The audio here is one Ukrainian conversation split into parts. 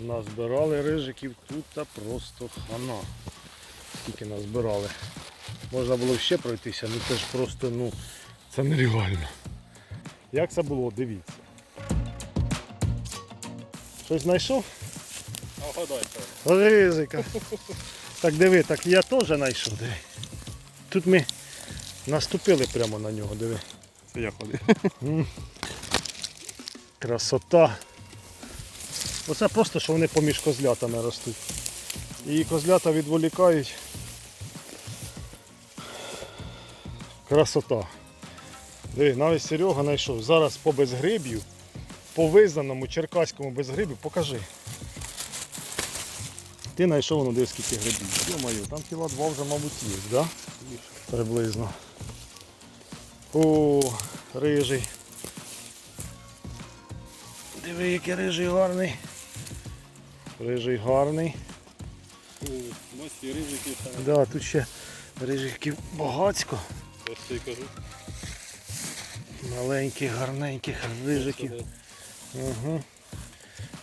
Назбирали рижиків тут та просто хана. Скільки назбирали. Можна було ще пройтися, ну це ж просто, ну, це нереально. Як це було, дивіться. Щось знайшов? Ризика. Так диви, так я теж знайшов, диви. Тут ми наступили прямо на нього, диви. Це я ходив. Красота. Оце просто, що вони поміж козлятами ростуть. І козлята відволікають. Красота. Диви, навіть Серега знайшов. Зараз по безгриб'ю, по визнаному черкаському безгриб'ю, покажи. Ти знайшов, ну диви скільки грибів. Йо-моє, там кіла два вже, мабуть, є, да? Приблизно. О, рижий. Диви, який рижий гарний. Рижий гарний. Там. Да, тут ще рижиків багацько. Ось це кажу. Маленьких, гарненьких рижиків. Угу.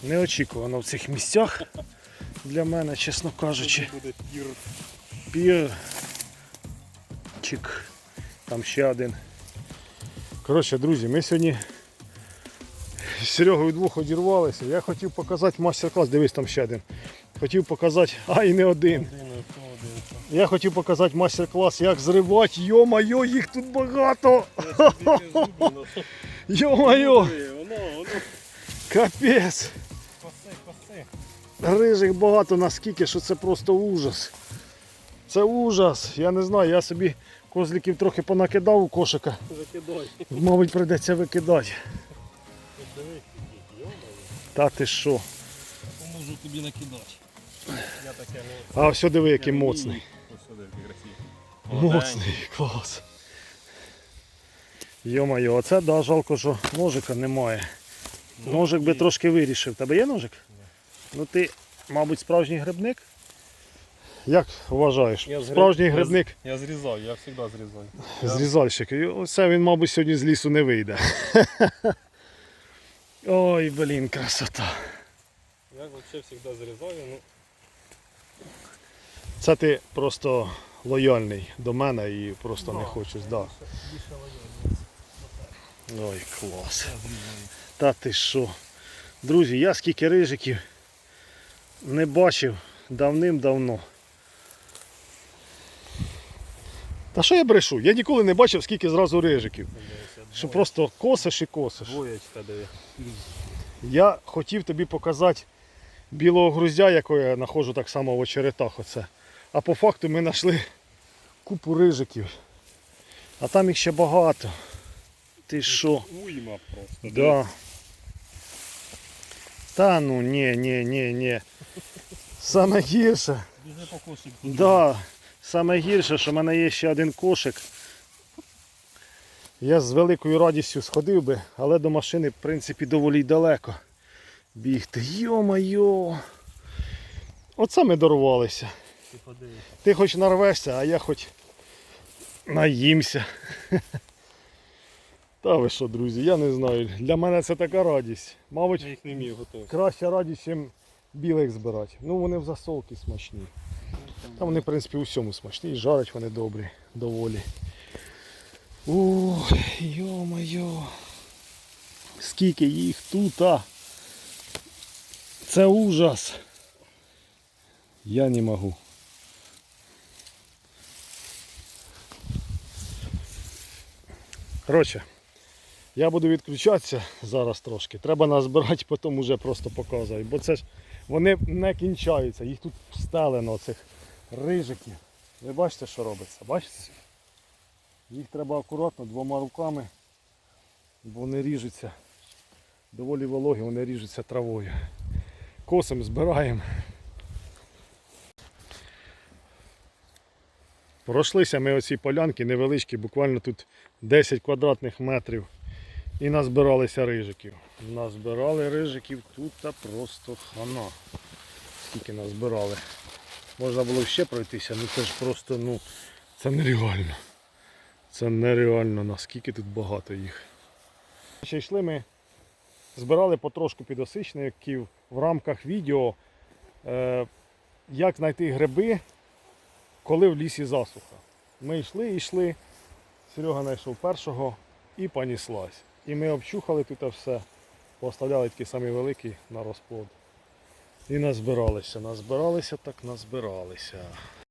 Неочікувано в цих місцях для мене, чесно кажучи. Буде пір. Пірчик. Там ще один. Коротше, друзі, ми сьогодні Серегою двох одірвалися. Я хотів показати майстер-клас, дивись там ще один. Хотів показати, а і не один. Я хотів показати майстер-клас, як зривати. Йо-майо, їх тут багато! Йо-майо! Капець! Рижих багато наскільки, що це просто ужас. Це ужас. Я не знаю, я собі козликів трохи понакидав у кошика. Мабуть, прийдеться викидати. Та ти що? Поможу тобі накидати. Я таке не... А все диви, який моцний. Моцний, клас. Йо-моє, оце да, жалко, що ножика немає. Ножик би трошки вирішив. Тебе є ножик? Ну ти, мабуть, справжній грибник? Як вважаєш? Я Справжній я грибник Я зрізаю, я завжди зрізаю. Зрізальщик. І Оце він, мабуть, сьогодні з лісу не вийде. Ой, блін, красота. Я взагалі завжди зрізаю, ну Це ти просто лояльний до мене і просто не хочеш. Да. Ой, клас. Та ти що? Друзі, я скільки рижиків не бачив давним-давно. Та що я брешу? Я ніколи не бачив, скільки зразу рижиків. Що просто косиш і косиш. Двоєчка диви. Я хотів тобі показати білого груздя, якого я знаходжу так само в очеретах. Оце. А по факту ми знайшли купу рижиків. А там їх ще багато. Ти що? Уйма просто. Да. Та ну ні, ні, ні, ні. Саме гірше. Біжи по кошику. Да. Саме гірше, що в мене є ще один кошик. Я з великою радістю сходив би, але до машини, в принципі, доволі й далеко бігти. Йо-майо. Оце ми дорвалися. Ти хоч нарвешся, а я хоч наїмся. Та ви що, друзі, я не знаю. Для мене це така радість. Мабуть, Я їх не міг готувати. краща радість, ніж білих збирати. Ну вони в засолки смачні. Там вони, в принципі, у всьому смачні, і жарять вони добрі, доволі. Ой, йо-моє. Скільки їх тут, а? Це ужас. Я не можу. Коротше, я буду відключатися зараз трошки. Треба назбирати, потім уже просто показую. Бо це ж вони не кінчаються. Їх тут стелено цих рижиків. Ви бачите, що робиться? Бачите? Їх треба акуратно двома руками, бо вони ріжуться. Доволі вологі, вони ріжуться травою. Косим збираємо. Пройшлися ми оці полянки невеличкі, буквально тут 10 квадратних метрів. І назбиралися рижиків. Назбирали рижиків тут та просто хана. Скільки назбирали. Можна було ще пройтися, ну це ж просто, ну, це нереально. Це нереально, наскільки тут багато їх. Ще йшли ми збирали потрошку підосичників в рамках відео, е, як знайти гриби, коли в лісі засуха. Ми йшли йшли. Серега знайшов першого і поніслась. І ми обчухали тут все, поставляли такі самі великі на розплод. І назбиралися, назбиралися, так назбиралися.